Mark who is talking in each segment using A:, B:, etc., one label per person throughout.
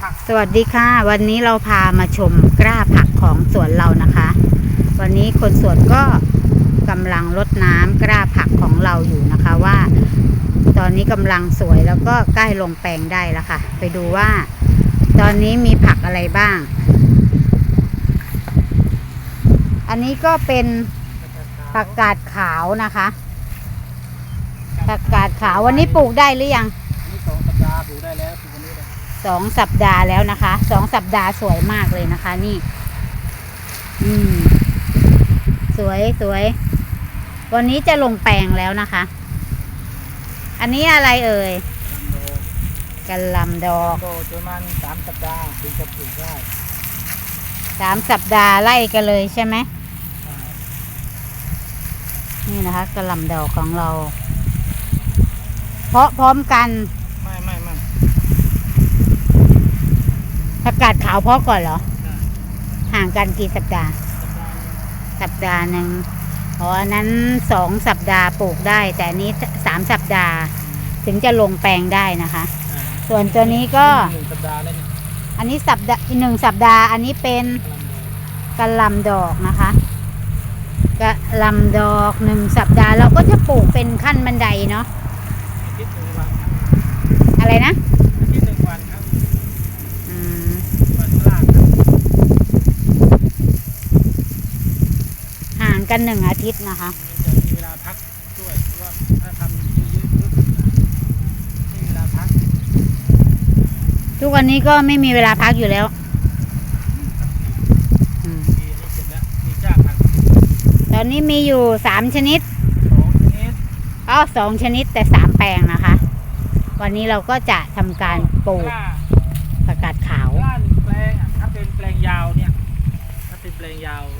A: ผัก
B: สวัสดีค่ะ วันนี้เราพามาชมกล้าผักของสวนเรานะคะ วันนี้คนสวนก็กำลังรดน้ำกล้าผักของเราอยู่นะคะว่า ตอนนี้กำลังสวยแล้วก็ใกล้ลงแปลงได้แล้วค่ะ ไปดูว่า ตอนนี้มีผักอะไรบ้าง อันนี้ก็เป็นผักกาดขาวนะคะผักกาดขาววันนี้ปลูกได้หรือยัง
A: อันนี้สองสัปดาห์ปลูกได้แล้ว
B: สองสัปดาห์แล้วนะคะสองสัปดาห์สวยมากเลยนะคะ นี่ อืม สวยสวย วันนี้จะลงแปลงแล้วนะคะ อันนี้อะไรเอ่ย
A: ลำโด
B: กันลำดอก
A: ลำโดประมาณสามสัปดาห์ถึงจะปลูกได้
B: สามสัปดาห์ไล่กันเลยใช่ไหม
A: อ่า
B: นี่นะคะกระหลำดอกของเรา เพาะพร้อมกัน
A: ไม่ไม่ไม่
B: ผั กกาดขาวเพาะก่อนเหรอ
A: อ่า
B: ห่างกันกี่สัปดาห์
A: สัปดาห์หนึ่ง
B: สัปดาห์หนึ่งอ๋ออันนั้นสองสัปดาห์ปลูกได้ แต่อันนี้สามสัปดาห์ ถึงจะลงแปลงได้นะคะ
A: อ่า
B: ส่วนตัวนี้ก็
A: หนึ่งสัปดาห์แล้วเนี่ย
B: อันนี้สัปดาห์อีกหนึ่งสัปดาห์ อันนี้เป็น
A: ลำโด
B: กระหลำดอกนะคะกระหลำดอกหนึ่งสัปดาห์ เราก็จะปลูกเป็นขั้นบันไดเนาะ
A: อาทิตย์หนึ่งวันครับ
B: อะไรนะ
A: อาทิตย์หนึ่งวันครับ
B: อืม
A: วันพฤหัสครับ
B: ห่างกันหนึ่งอาทิตย์นะคะ
A: มันจะมีเวลาพักด้วยเพราะว่าถ้าทำเยอะๆปุ๊บอ่าไม่มีเวลาพัก
B: ทุกวันนี้ก็ไม่มีเวลาพักอยู่แล้วอืม
A: ปีนี้เสร็จแล้วมีจ้าพัก
B: ตอนนี้มีอยู่สามชนิด
A: สองชนิด
B: อ๋อสองชนิดแต่สามแปลงนะคะ วันนี้เราก็จะทำการปลูก
A: กล้า
B: ผักกาดขาว
A: กล้าหนึ่งแปลงอะถ้าเป็นแปลงยาวเนี่ย ถ้าเป็นแปลงยาวตัวนี้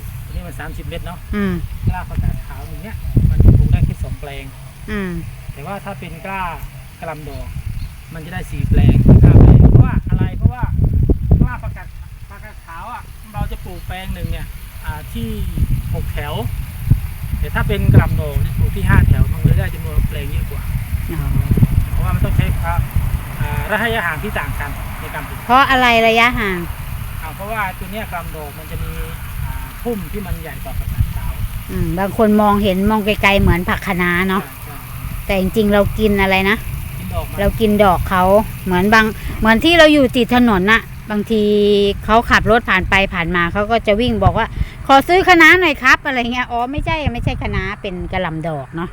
A: มันสามสิบเมตรเนาะ
B: อืม
A: กล้าผักกาดขาวอย่างเงี้ยมันจะปลูกได้แค่สองแปลง
B: อืม
A: แต่ว่าถ้าเป็นกล้ากระหลำดอก มันจะได้สี่แปลงห้าแปลงเพราะว่าอะไรเพราะว่ากล้าผักกาดผักกาดขาวอะเราจะปลูกแปลงหนึ่งเนี่ยอ่าที่หกแถว แต่ถ้าเป็นกระหลำดอกเนี่ยปลูกที่ห้าแถวมันเลยได้จำนวนแปลงเยอะกว่า
B: อ๋อ
A: เพราะว่ามันต้องใช้พระอ่าระยะห่างที่ต่างกันในการปลูก
B: เพราะอะไรระยะห่าง
A: อ่าเพราะว่าตัวเนี้ยกระหลำดอกมันจะมีอ่า พุ่มที่มันใหญ่กว่าผักกาดขาว
B: อืมบางคนมองเห็นมองไกลๆเหมือนผักคะน้าเนาะ
A: ใช่
B: แต่จริงๆเรากินอะไรนะ
A: ๆกินดอกมัน
B: เรากินดอกเขาเหมือนบาง เหมือนที่เราอยู่ติดถนนน่ะ บางทีเขาขับรถผ่านไปผ่านมาเขาก็จะวิ่งบอกว่า ขอซื้อคะน้าหน่อยครับ อะไรเงี้ยอ๋อไม่ใช่ไม่ใช่คะน้าเป็นกระหลำดอกเนาะ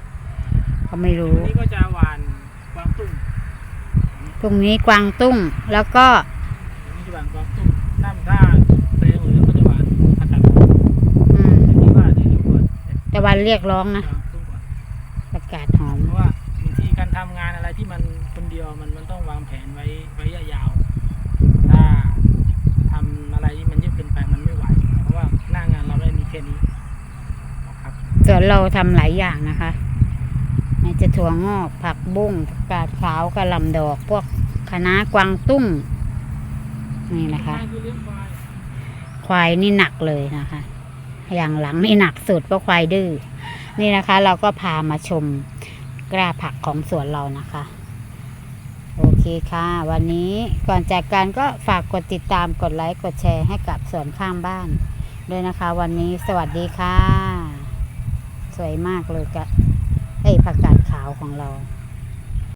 B: เขาไม่รู้
A: อันนี้ก็จะหวานกวางตุ้ง
B: ตรงนี้กวางตุ้งแล้วก็
A: ตะวันเรี
B: ยกร้อง
A: ก
B: นะ
A: วางตุ้งก่อน
B: ประกาศหอม
A: เพราะว่าบางทีการทำงานอะไรที่มันคนเดียวมันมันต้องวางแผนไว้ไว้ระยะยาว ถ้าทำอะไรที่มันเยอะเกินไปมันไม่ไหว เพราะว่าหน้างานเราไม่ได้มีแค่นี้นะครับ
B: ส่วนเราทำหลายอย่างนะคะไหนจะถั่วงอก ผักบุ้งผักกาดขาวกระหลำดอก พวกคะน้ากวางตุ้ง นี่นะคะ
A: คือเลี้ยงควาย
B: ควายนี่หนักเลยนะคะ อย่างหลังนี่หนักสุดเพราะควายดื้อนี่นะคะ เราก็พามาชมกล้าผักของสวนเรานะคะ โอเคค่ะ วันนี้ก่อนจากการก็ฝากกดติดตามกดไลค์กดแชร์ให้กับสวนข้างบ้าน ด้วยนะคะ วันนี้สวัสดีค่ะ สวยมากเลยกะเอ้ผักกาดขาวของเรา